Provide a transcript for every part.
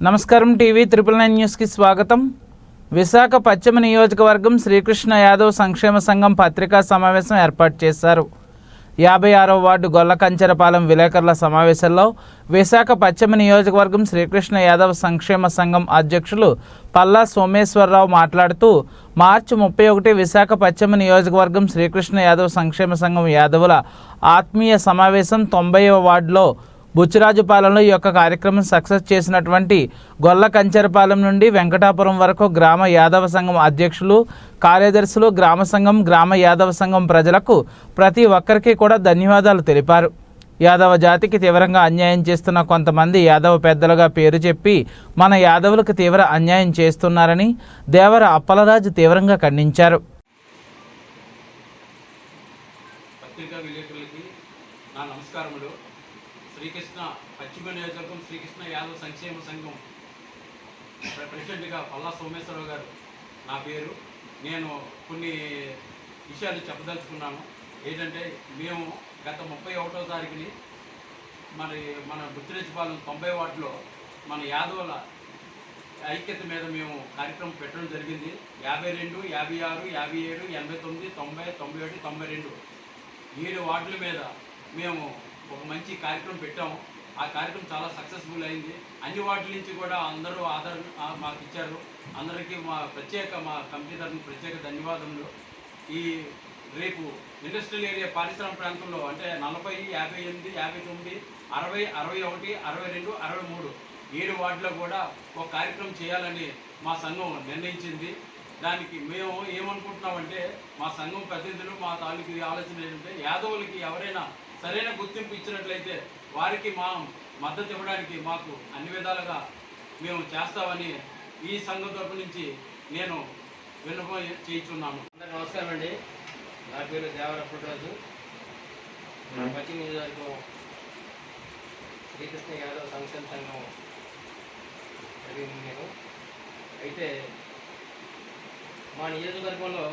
నమస్కారం TV triple nine న్యూస్కి స్వాగతం. విశాఖ పశ్చిమ నియోజకవర్గం శ్రీకృష్ణ యాదవ్ సంక్షేమ సంఘం పత్రికా సమావేశం ఏర్పాటు చేశారు. యాభై ఆరో వార్డు గొల్ల కంచెరపాలెం విలేకరుల సమావేశంలో విశాఖ పశ్చిమ నియోజకవర్గం శ్రీకృష్ణ యాదవ్ సంక్షేమ సంఘం అధ్యక్షులు పల్లా సోమేశ్వరరావు మాట్లాడుతూ మార్చి ముప్పై ఒకటి విశాఖ పశ్చిమ నియోజకవర్గం శ్రీకృష్ణ యాదవ్ సంక్షేమ సంఘం యాదవుల ఆత్మీయ సమావేశం తొంభైవ వార్డులో బుచ్చిరాజుపాలెంలో ఈ యొక్క కార్యక్రమం సక్సెస్ చేసినటువంటి గొల్ల కంచెరపాలెం నుండి వెంకటాపురం వరకు గ్రామ యాదవ సంఘం అధ్యక్షులు కార్యదర్శులు గ్రామ సంఘం గ్రామ యాదవ సంఘం ప్రజలకు ప్రతి ఒక్కరికి కూడా ధన్యవాదాలు తెలిపారు. యాదవ జాతికి తీవ్రంగా అన్యాయం చేస్తున్న కొంతమంది యాదవ పెద్దలుగా పేరు చెప్పి మన యాదవులకు తీవ్ర అన్యాయం చేస్తున్నారని దేవర అప్పలరాజు తీవ్రంగా ఖండించారు. పత్రికా విలేకరులకి నా నమస్కారములు. శ్రీకృష్ణ పశ్చిమ నియోజకవర్గం శ్రీకృష్ణ యాదవ్ సంక్షేమ సంఘం ప్రెసిడెంట్గా పల్లా సోమేశ్వరరావు గారు. నా పేరు. నేను కొన్ని విషయాలు చెప్పదలుచుకున్నాను. ఏంటంటే మేము గత ముప్పై ఒకటో తారీఖుని మరి మన బుచ్చిరెచ్చిపాలెం తొంభై వార్డులో మన యాదవుల ఐక్యత మీద మేము కార్యక్రమం పెట్టడం జరిగింది. యాభై రెండు యాభై ఆరు యాభై ఏడు ఎనభై తొమ్మిది తొంభై తొంభై ఒకటి తొంభై రెండు. ఏడు వార్డుల మీద మేము ఒక మంచి కార్యక్రమం పెట్టాము. ఆ కార్యక్రమం చాలా సక్సెస్ఫుల్ అయింది. అన్ని వాటి నుంచి కూడా అందరూ ఆధార్ మాకు ఇచ్చారు. అందరికీ మా ప్రత్యేక మా కంపెనీ తరఫున ప్రత్యేక ధన్యవాదములు. ఈ రేపు ఇండస్ట్రియల్ ఏరియా పారిశ్రామిక ప్రాంతంలో అంటే నలభై యాభై ఎనిమిది యాభై తొమ్మిది అరవై అరవై ఒకటి అరవై రెండు అరవై మూడు ఏడు వార్డులో కూడా ఒక కార్యక్రమం చేయాలని మా సంఘం నిర్ణయించింది. దానికి మేము ఏమనుకుంటున్నామంటే మా సంఘం ప్రతినిధులు మా తాలూకు ఆలోచన ఏంటంటే యాదవులకి ఎవరైనా సరైన గుర్తింపు ఇచ్చినట్లయితే వారికి మా మద్దతు ఇవ్వడానికి మాకు అన్ని విధాలుగా మేము చేస్తామని ఈ సంఘం తరపు నుంచి నేను విన్నపం చేయించున్నాను. అందరికీ నమస్కారం అండి. నా పేరు దేవర పుట్టరాజు పశ్చిమ నియోజకవర్గం శ్రీకృష్ణ యాదవ్ సంక్షేమ సంఘం జరిగింది నేను. అయితే మా నియోజకవర్గంలో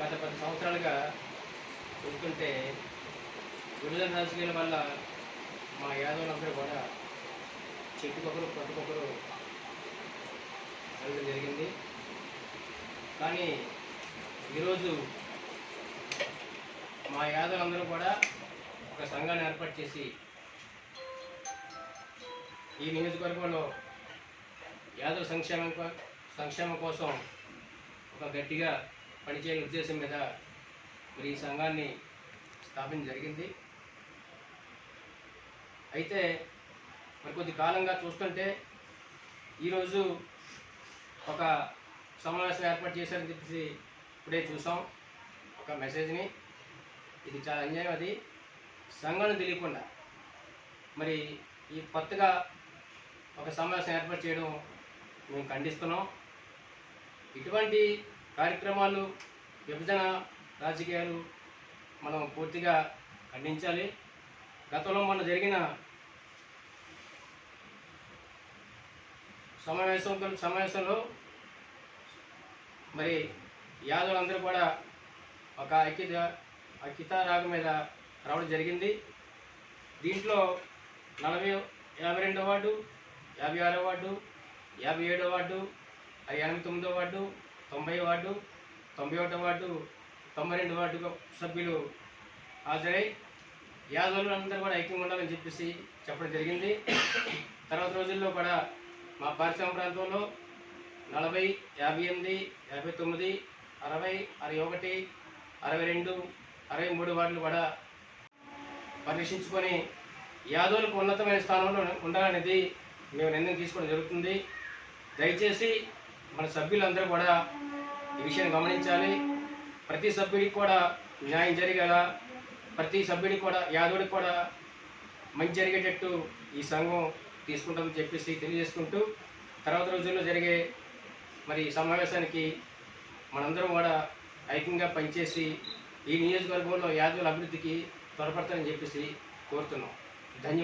గత పది సంవత్సరాలుగా చూస్తుంటే విభజన రాజకీయాల వల్ల మా యాదవులందరూ కూడా చెట్టుకొకరు పట్టుకొకరు వెళ్ళడం జరిగింది. కానీ ఈరోజు మా యాదవులందరూ కూడా ఒక సంఘాన్ని ఏర్పాటు చేసి ఈ నియోజకవర్గంలో యాదవ సంక్షేమం సంక్షేమం కోసం ఒక గట్టిగా పనిచేయని ఉద్దేశం మీద మరి ఈ సంఘాన్ని స్థాపించడం జరిగింది. అయితే మరి కొద్ది కాలంగా చూస్తుంటే ఈరోజు ఒక సమావేశం ఏర్పాటు చేశారని చెప్పేసి ఇప్పుడే చూసాం. ఒక మెసేజ్ని. ఇది చాలా అన్యాయం అది. సంఘం తెలియకుండా మరి ఈ కొత్తగా ఒక సమావేశం ఏర్పాటు చేయడం మేము ఖండిస్తున్నాం. ఇటువంటి కార్యక్రమాలు విభజన రాజకీయాలు మనం పూర్తిగా ఖండించాలి. గతంలో మొన్న జరిగిన సమావేశం సమావేశంలో మరి యాదవులందరూ కూడా ఒక ఐక్యత ఐక్యత రాగం మీద రావడం జరిగింది. దీంట్లో నలభై యాభై రెండో వార్డు యాభై ఆరో వార్డు యాభై ఏడో వార్డు ఎనభై తొమ్మిదో వార్డు తొంభై వార్డు తొంభై ఒకటో వార్డు తొంభై రెండు వార్డు సభ్యులు హాజరై యాదవులు అందరూ కూడా ఐక్యంగా ఉండాలని చెప్పేసి చెప్పడం జరిగింది. తర్వాత రోజుల్లో కూడా మా పారిశ్రామిక ప్రాంతంలో నలభై యాభై ఎనిమిది యాభై తొమ్మిది అరవై అరవై ఒకటి అరవై రెండు అరవై మూడు వార్డులు కూడా పరీక్షించుకొని యాదవులకు ఉన్నతమైన స్థానంలో ఉండాలనేది మేము నిర్ణయం తీసుకోవడం జరుగుతుంది. దయచేసి మన సభ్యులందరూ కూడా ఈ విషయాన్ని గమనించాలి. ప్రతి సభ్యుడికి కూడా న్యాయం జరిగేలా ప్రతి సభ్యుడికి కూడా యాదవుడికి కూడా మంచి జరిగేటట్టు ఈ సంఘం తీసుకుంటామని చెప్పేసి తెలియజేసుకుంటూ తర్వాత రోజుల్లో జరిగే మరి సమావేశానికి మనందరం కూడా ఐక్యంగా పనిచేసి ఈ నియోజకవర్గంలో యాదవుల అభివృద్ధికి త్వరపడతానని చెప్పేసి కోరుతున్నాం. ధన్యవాదాలు.